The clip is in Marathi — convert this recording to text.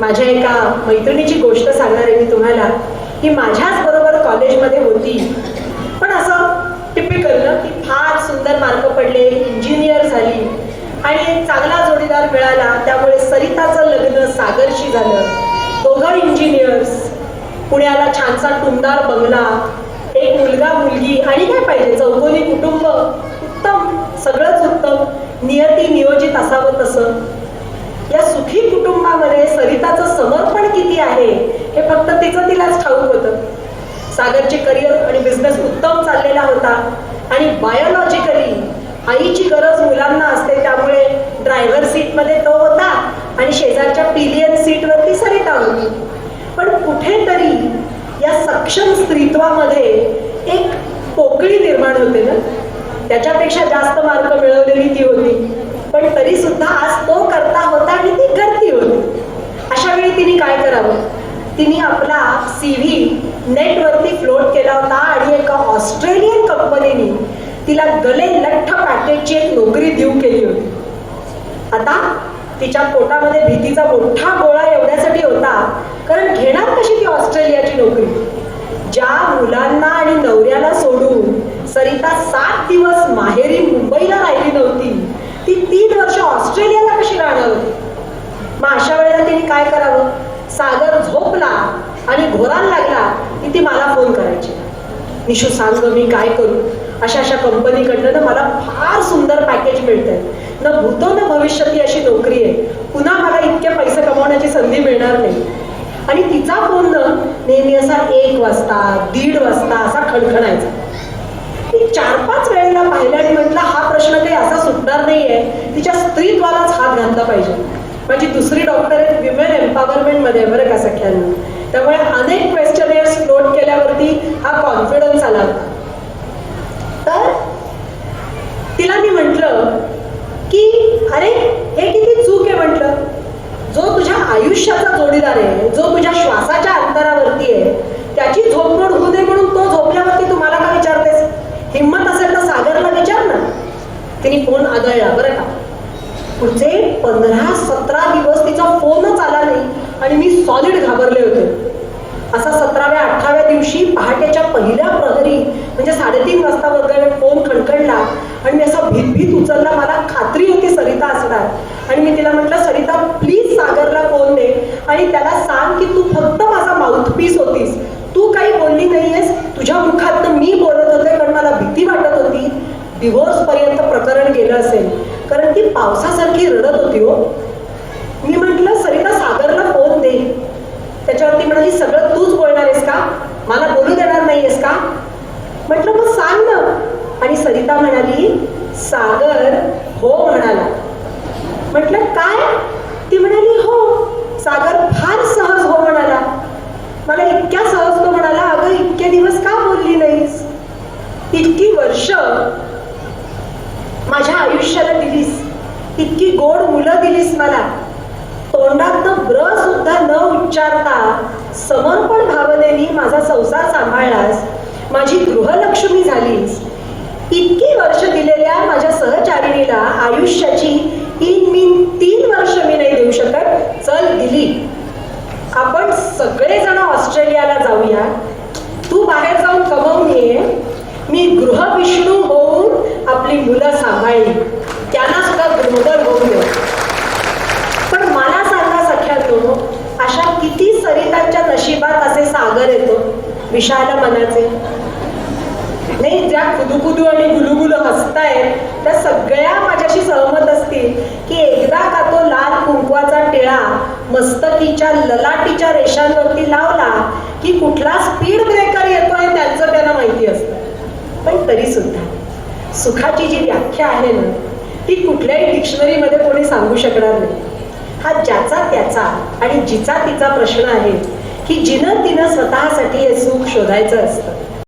माझ्या एका मैत्रिणीची गोष्ट सांगणार आहे मी तुम्हाला की माझ्याच बरोबर कॉलेजमध्ये होती. पण असं टिपिकल ना की फार सुंदर मार्क पडले इंजिनियर झाली आणि एक चांगला जोडीदार मिळाला त्यामुळे सरिताचं लग्न सागरशी झालं. दोघं इंजिनियर्स पुण्याला छानसा टुमदार बंगला एक मुलगा मुलगी आणि काय पाहिजे चौकोनी कुटुंब उत्तम सगळंच उत्तम नियती नियोजित असावं तसं. या सुखी कुटुंबामध्ये सरिताचं समर्पण किती आहे हे फक्त तिचं तिलाच ठाऊक होतं. सागरचे करिअर आणि बिझनेस उत्तम चाललेला होता आणि बायोलॉजिकली आईची गरज मुलांना असते त्यामुळे ड्रायव्हर सीटमध्ये तो होता आणि शेजारच्या पिलियन सीटवरती सरिता होती. पण कुठेतरी या सक्षम स्त्रीत्वामध्ये एक पोकळी निर्माण होते ना? त्याच्यापेक्षा जास्त मार्क मिळवलेली ती होती. पण तरी सुद्धा आज तो करता होता आणि ती करती होती. अशा वेळी तिने काय करावं? तिने आपला सी व्ही नेटवरती फ्लोट केला होता आणि एका ऑस्ट्रेलियन कंपनीने तिला गले लठ्ठ पॅकेजची एक नोकरी देऊ केली होती. आता तिच्या पोटामध्ये भीतीचा मोठा गोळा एवढ्यासाठी होता कारण घेणार कशी ती ऑस्ट्रेलियाची नोकरी? ज्या मुलांना आणि नवऱ्याला सोडून सरिता सात दिवस माहेरी मुंबईला राहिली नव्हती ती ती वर्ष ऑस्ट्रेलियाला कशी राहणार होती मग अशा वेळेला तिने काय करावं? सागर झोपला आणि घोराला लागला की ती मला फोन करायची. निशू सांग मी काय करू? अशा अशा कंपनीकडनं ना मला फार सुंदर पॅकेज मिळतंय. न भूतो न भविष्य ती अशी नोकरी आहे. पुन्हा मला इतके पैसे कमवण्याची संधी मिळणार नाही. आणि तिचा फोन न नेहमी असा एक वाजता दीड वाजता असा खणखणायचा. मी चार पाच वेळेला पाहिलं आणि म्हटलं हा प्रश्न काही असा सुटणार नाहीये. तिच्या स्त्रीत्वालाच हात घातला पाहिजे. माझी दुसरी डॉक्टर आहेत विमेन एम्पॉवरमेंटमध्ये बरं का सख्यांना. त्यामुळे अनेक क्वेश्चनेअर्स नोट केल्यावरती हा कॉन्फिडन्स आला. तर तिला मी म्हटलं की अरे हे किती चूक आहे म्हटलं. जो तुझ्या आयुष्याचा जोडीदार आहे जो तुझ्या श्वासाच्या अंतरावरती आहे त्याची झोपमोड होऊ दे म्हणून तो झोपल्यावरती तू मला का विचारतेस हिंमत असेल तर सागरला विचार ना तिने फोन आदळला बरं का पुढचे पंधरा सतरा दिवस तिचा फोनच आला नाही आणि मी सॉलिड घाबरले होते. असा सतराव्या अठराव्या दिवशी पहाटेच्या पहिल्या प्रहरी म्हणजे साडेतीन वाजता वगैरे फोन खणखणला आणि मी असा भीतभीत उचलला मला खात्री होती सरिता असणार. आणि मी तिला म्हटलं सरिता प्लीज सागरला फोन दे आणि त्याला सांग की तू फक्त माझा माउथपीस होतीस. तू काही बोलली नाहीयेस. तुझ्या मुखात मी बोलत होते कारण मला भीती वाटत होती. डिवोर्स पर्यंत प्रकरण गेलं असेल. पावसासारखी रडत होती हो. मी म्हटलं सरिता सागरला फोन दे. त्याच्यावरती म्हणाली सगळं तूच बोलणार आहेस का? मला बोलू देणार नाहीयेस का? म्हटलं मग सांग ना. आणि सरिता म्हणाली सागर हो म्हणाला. म्हटलं काय? ती म्हणाली हो सागर फार सहज हो म्हणाला. मला इतक्या सहज तो म्हणाला अगं इतके दिवस का बोलली नाहीस? इतकी वर्ष माझ्या आयुष्याला दिलीस. इतकी गोड मुलं दिलीस मला. तोंडात ब्र सुद्धा न उच्चारता समर्पण भावनेने माझा संसार सांभाळलास. माझी गृहलक्ष्मी झालीस. इतकी वर्ष दिलेल्या माझ्या सहचारिणीला आयुष्याची आपली मुलं सांभाळली. त्यांना सुद्धा गृहदर होऊ दे पण मला सांगा सख्यानो अशा किती सरितांच्या नशिबात असे सागर येतो? विशाल मनाचे. नाही ज्या कुदुकुदू आणि गुलुगुलू हसतायत त्या सगळ्या माझ्याशी सहमत असतील की एकदा का तो लाल कुंकवाचा टिळा मस्तकीच्या ललाटीच्या रेषांवरती लावला की कुठला स्पीड ब्रेकर येतोय त्यांचं त्यांना माहिती असतं. पण तरी सुद्धा सुखाची जी व्याख्या आहे ना ती कुठल्याही डिक्शनरीमध्ये कोणी सांगू शकणार नाही. हा ज्याचा त्याचा आणि जिचा तिचा प्रश्न आहे की जिनं तिनं स्वतःसाठी हे सुख शोधायचं असतं.